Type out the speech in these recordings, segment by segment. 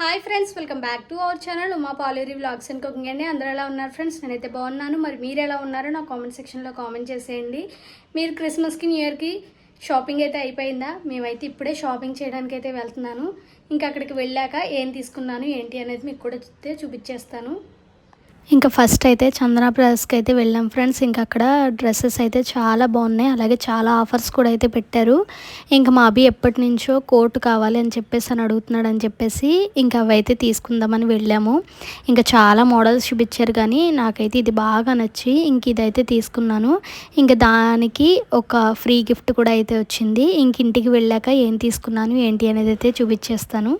Hi friends welcome back to our channel Uma Paleri vlogs and cooking అండి. అందరూ ఎలా ఉన్నారు ఫ్రెండ్స్ నేనైతే బాగున్నాను. మరి మీరు ఎలా ఉన్నారో నా కామెంట్ సెక్షన్లో కామెంట్ చేసేయండి. మీరు క్రిస్మస్కి న్యూ ఇయర్కి షాపింగ్ అయితే అయిపోయిందా? మేమైతే ఇప్పుడే షాపింగ్ చేయడానికి అయితే వెళ్తున్నాను. ఇంకా అక్కడికి వెళ్ళాక ఏం తీసుకున్నాను ఏంటి అనేది మీకు కూడా అయితే చూపించేస్తాను. ఇంకా ఫస్ట్ అయితే చందన బ్రదర్స్కి అయితే వెళ్ళాం ఫ్రెండ్స్. ఇంకా అక్కడ డ్రెస్సెస్ అయితే చాలా బాగున్నాయి. అలాగే చాలా ఆఫర్స్ కూడా అయితే పెట్టారు. ఇంకా మా అభి ఎప్పటి నుంచో కోటు కావాలి అని చెప్పేసి అని అడుగుతున్నాడు అని చెప్పేసి ఇంకా అవి అయితే తీసుకుందామని వెళ్ళాము. ఇంకా చాలా మోడల్స్ చూపించారు కానీ నాకైతే ఇది బాగా నచ్చి ఇంక ఇదైతే తీసుకున్నాను. ఇంకా దానికి ఒక ఫ్రీ గిఫ్ట్ కూడా అయితే వచ్చింది. ఇంక ఇంటికి వెళ్ళాక ఏం తీసుకున్నాను ఏంటి అనేది అయితే చూపించేస్తాను.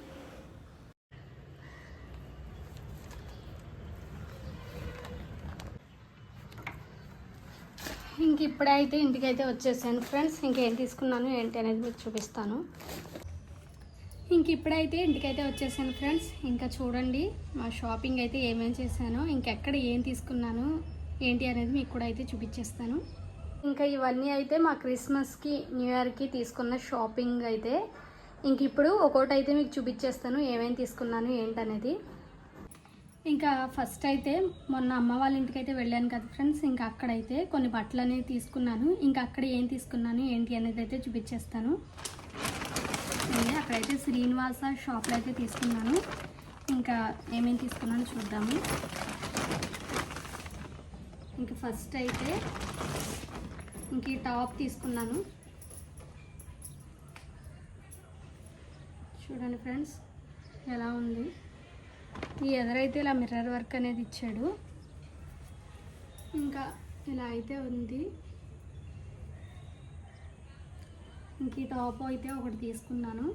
ఇంక ఇప్పుడైతే ఇంటికైతే వచ్చేసాను. ఫ్రెండ్స్ ఇంకేం తీసుకున్నాను ఏంటి అనేది మీకు చూపిస్తాను. ఇంక ఇప్పుడైతే ఇంటికైతే వచ్చేసాను ఫ్రెండ్స్. ఇంకా చూడండి మా షాపింగ్ అయితే ఏమేమి చేశాను ఇంకెక్కడ ఏం తీసుకున్నాను ఏంటి అనేది మీకు కూడా అయితే చూపించేస్తాను. ఇంకా ఇవన్నీ అయితే మా క్రిస్మస్కి న్యూ ఇయర్కి తీసుకున్న షాపింగ్ అయితే. ఇంక ఇప్పుడు ఒక్కోటి అయితే మీకు చూపించేస్తాను ఏమేమి తీసుకున్నాను ఏంటనేది ఇంకా ఫస్ట్ అయితే మొన్న అమ్మ వాళ్ళ ఇంటికి అయితే వెళ్ళాను కదా ఫ్రెండ్స్ ఇంకా అక్కడైతే కొన్ని బట్టలు అనేవి తీసుకున్నాను. ఇంకా అక్కడ ఏం తీసుకున్నాను ఏంటి అనేది అయితే చూపించేస్తాను. అక్కడైతే శ్రీనివాస షాప్లో అయితే తీసుకున్నాను. ఇంకా ఏమేమి తీసుకున్నాను చూద్దాము. ఇంకా ఫస్ట్ అయితే ఇంక ఈ టాప్ తీసుకున్నాను. చూడండి ఫ్రెండ్స్ ఎలా ఉంది? ఈ ఎదరైతే ఇలా మిర్రర్ వర్క్ అనేది ఇచ్చాడు ఇంకా ఇలా అయితే ఉంది. ఇంక ఈ టాప్ అయితే ఒకటి తీసుకున్నాను.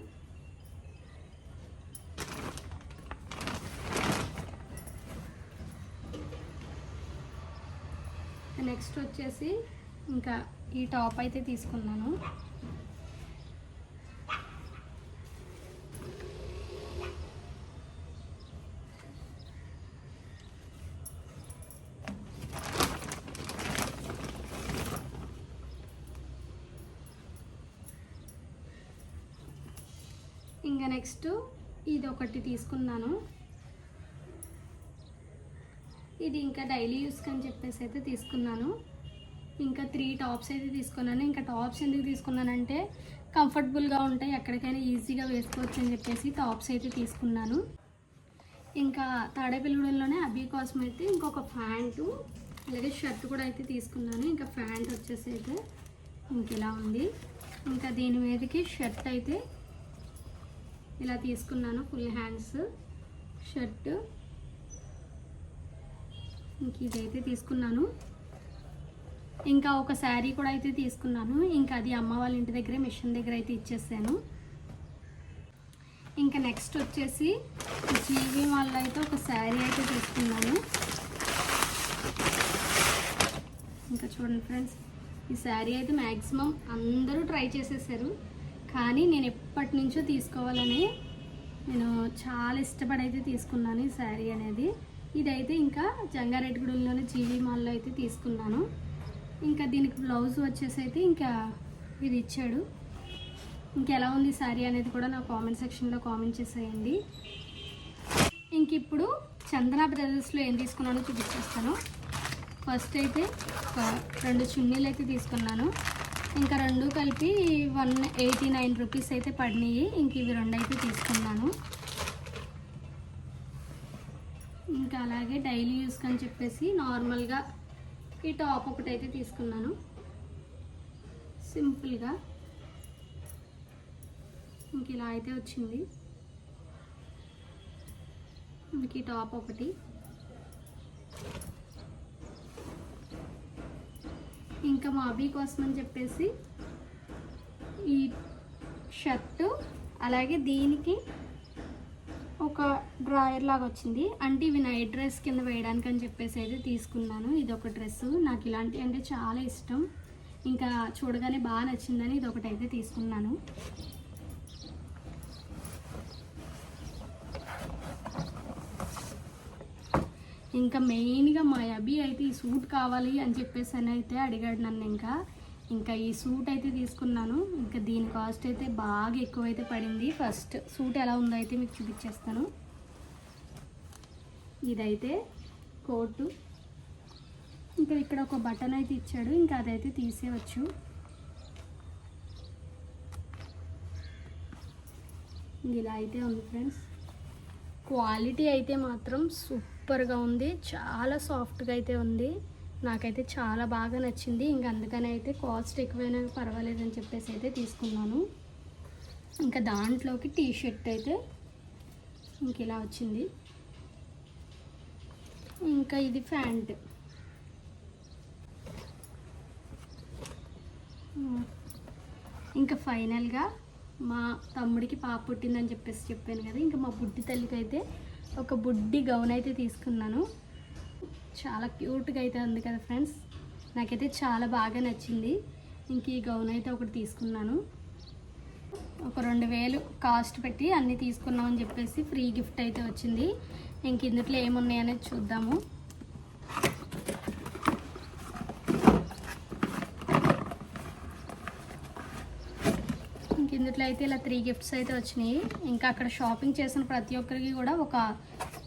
నెక్స్ట్ వచ్చేసి ఇంకా ఈ టాప్ అయితే తీసుకున్నాను. ఇంకా నెక్స్ట్ ఇది ఒకటి తీసుకున్నాను. ఇది ఇంకా డైలీ యూస్కి అని చెప్పేసి అయితే తీసుకున్నాను. ఇంకా త్రీ టాప్స్ అయితే తీసుకున్నాను. ఇంకా టాప్స్ ఎందుకు తీసుకున్నానంటే కంఫర్టబుల్గా ఉంటాయి ఎక్కడికైనా ఈజీగా వేసుకోవచ్చు అని చెప్పేసి టాప్స్ అయితే తీసుకున్నాను. ఇంకా తాడేపల్లిగూడెంలోనే అబీ కోసం అయితే ఇంకొక ప్యాంటు అలాగే షర్ట్ కూడా అయితే తీసుకున్నాను. ఇంకా ప్యాంట్ వచ్చేసి అయితే ఇంక ఇలా ఉంది. ఇంకా దీని మీదకి షర్ట్ అయితే ఇలా తీసుకున్నాను ఫుల్ హ్యాండ్స్ షర్ట్ ఇంక ఇదైతే తీసుకున్నాను. ఇంకా ఒక శారీ కూడా అయితే తీసుకున్నాను. ఇంకా అది అమ్మ వాళ్ళ ఇంటి దగ్గరే మిషన్ దగ్గర అయితే ఇచ్చేసాను. ఇంకా నెక్స్ట్ వచ్చేసి జీవి వాళ్ళ అయితే ఒక శారీ అయితే తీసుకున్నాను. ఇంకా చూడండి ఫ్రెండ్స్ ఈ శారీ అయితే మ్యాక్సిమం అందరూ ట్రై చేసేసారు. కానీ నేను ఎప్పటి నుంచో తీసుకోవాలని నేను చాలా ఇష్టపడి అయితే తీసుకున్నాను ఈ శారీ అనేది. ఇదైతే ఇంకా జంగారెడ్డిగూడెంలోని జీవి మాల్లో అయితే తీసుకున్నాను. ఇంకా దీనికి బ్లౌజ్ వచ్చేసి అయితే ఇంకా ఇది ఇచ్చాడు. ఇంకెలా ఉంది శారీ అనేది కూడా నా కామెంట్ సెక్షన్లో కామెంట్ చేసేయండి. ఇంక ఇప్పుడు చందన బ్రదర్స్లో ఏం తీసుకున్నానో చూపించేస్తాను ఫస్ట్ అయితే ఒక రెండు చున్నీలు అయితే తీసుకున్నాను. ఇంకా రెండు కలిపి వన్ ఎయిటీ నైన్ రూపీస్ అయితే పడినాయి. ఇంక ఇవి రెండు అయితే తీసుకున్నాను. ఇంకా అలాగే డైలీ యూస్కి అని చెప్పేసి నార్మల్గా ఈ టాప్ ఒకటి అయితే తీసుకున్నాను. సింపుల్గా ఇంక ఇలా అయితే వచ్చింది. ఇంక ఈ టాప్ ఒకటి. ఇంకా మా అభి కోసం అని చెప్పేసి ఈ షర్టు అలాగే దీనికి ఒక డ్రాయర్ లాగా వచ్చింది. అంటే ఇవి నైట్ డ్రెస్ కింద వేయడానికి అని చెప్పేసి అయితే తీసుకున్నాను. ఇది ఒక డ్రెస్ నాకు ఇలాంటివి అంటే చాలా ఇష్టం. ఇంకా చూడగానే బాగా నచ్చిందని ఇది ఒకటి అయితే తీసుకున్నాను. ఇంకా మెయిన్గా మా అభి అయితే ఈ సూట్ కావాలి అని చెప్పేసి అని అయితే అడిగాడు నన్ను ఇంకా. ఇంకా ఈ సూట్ అయితే తీసుకున్నాను. ఇంకా దీని కాస్ట్ అయితే బాగా ఎక్కువ అయితే పడింది. ఫస్ట్ సూట్ ఎలా ఉందో అయితే మీకు చూపించేస్తాను. ఇదైతే కోటు. ఇంకా ఇక్కడ ఒక బటన్ అయితే ఇచ్చాడు. ఇంకా అదైతే తీసేవచ్చు ఇలా అయితే ఉంది ఫ్రెండ్స్. క్వాలిటీ అయితే మాత్రం సూపర్గా ఉంది. చాలా సాఫ్ట్గా అయితే ఉంది. నాకైతే చాలా బాగా నచ్చింది. ఇంక అందుకని అయితే కాస్ట్ ఎక్కువైనా పర్వాలేదని చెప్పేసి అయితే తీసుకున్నాను. ఇంకా దాంట్లోకి టీ షర్ట్ అయితే ఇంక ఇలా వచ్చింది. ఇంకా ఇది ప్యాంట్. ఇంకా ఫైనల్గా మా తమ్ముడికి పాప పుట్టిందని చెప్పేసి చెప్పాను కదా. ఇంకా మా బుడ్డి తల్లికి అయితే ఒక బుడ్డి గౌన్ అయితే తీసుకున్నాను. చాలా క్యూట్గా అయితే ఉంది కదా ఫ్రెండ్స్ నాకైతే చాలా బాగా నచ్చింది. ఇంక ఈ గౌన్ అయితే ఒకటి తీసుకున్నాను. ఒక రెండు వేలు కాస్ట్ పెట్టి అన్నీ తీసుకున్నామని చెప్పేసి ఫ్రీ గిఫ్ట్ అయితే వచ్చింది. ఇంక ఇందులో ఏమున్నాయనేది చూద్దాము. ఇంక ఇందులో అయితే ఇలా త్రీ గిఫ్ట్స్ అయితే వచ్చినాయి. ఇంకా అక్కడ షాపింగ్ చేసిన ప్రతి ఒక్కరికి కూడా ఒక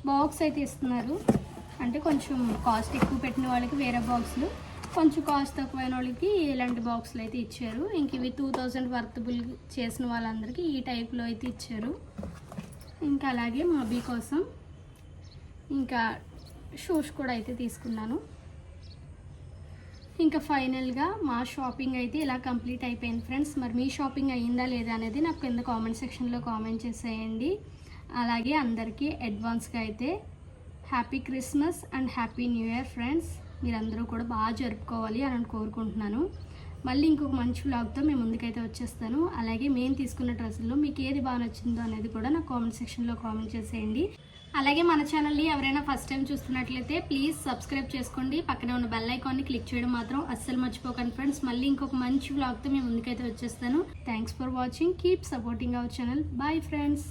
బాక్స్ అయితే ఇస్తున్నారు. అంటే కొంచెం కాస్ట్ ఎక్కువ పెట్టిన వాళ్ళకి వేరే బాక్సులు కొంచెం కాస్ట్ తక్కువైన వాళ్ళకి ఇలాంటి బాక్సులు అయితే ఇచ్చారు. ఇంక ఇవి టూ థౌజండ్ వర్తబుల్ చేసిన వాళ్ళందరికీ ఈ టైప్లో అయితే ఇచ్చారు. ఇంకా అలాగే మా అబ్బీ కోసం ఇంకా షూస్ కూడా అయితే తీసుకున్నాను. ఇంకా ఫైనల్గా మా షాపింగ్ అయితే ఇలా కంప్లీట్ అయిపోయింది ఫ్రెండ్స్. మరి మీ షాపింగ్ అయ్యిందా లేదా అనేది నాకు కింద కామెంట్ సెక్షన్లో కామెంట్ చేసేయండి. అలాగే అందరికీ అడ్వాన్స్గా అయితే happy Christmas and happy new year friends. మీరందరూ కూడా బాగా జరుపుకోవాలి అని కోరుకుంటున్నాను. మళ్ళీ ఇంకొక మంచి బ్లాగ్తో మేము ముందుకైతే వచ్చేస్తాను. అలాగే మేము తీసుకున్న డ్రెస్సుల్లో మీకు ఏది బాగా నచ్చిందో అనేది కూడా నాకు కామెంట్ సెక్షన్లో కామెంట్ చేసేయండి. అలాగే మన ఛానల్ని ఎవరైనా ఫస్ట్ టైం చూస్తున్నట్లయితే ప్లీజ్ సబ్స్క్రైబ్ చేసుకోండి. పక్కనే ఉన్న బెల్ ఐకాన్ని క్లిక్ చేయడం మాత్రం అస్సలు మర్చిపోకండి ఫ్రెండ్స్ మళ్ళీ ఇంకొక మంచి బ్లాగ్తో మేము ముందుకైతే వచ్చేస్తాను. Thanks for watching keep supporting our channel bye friends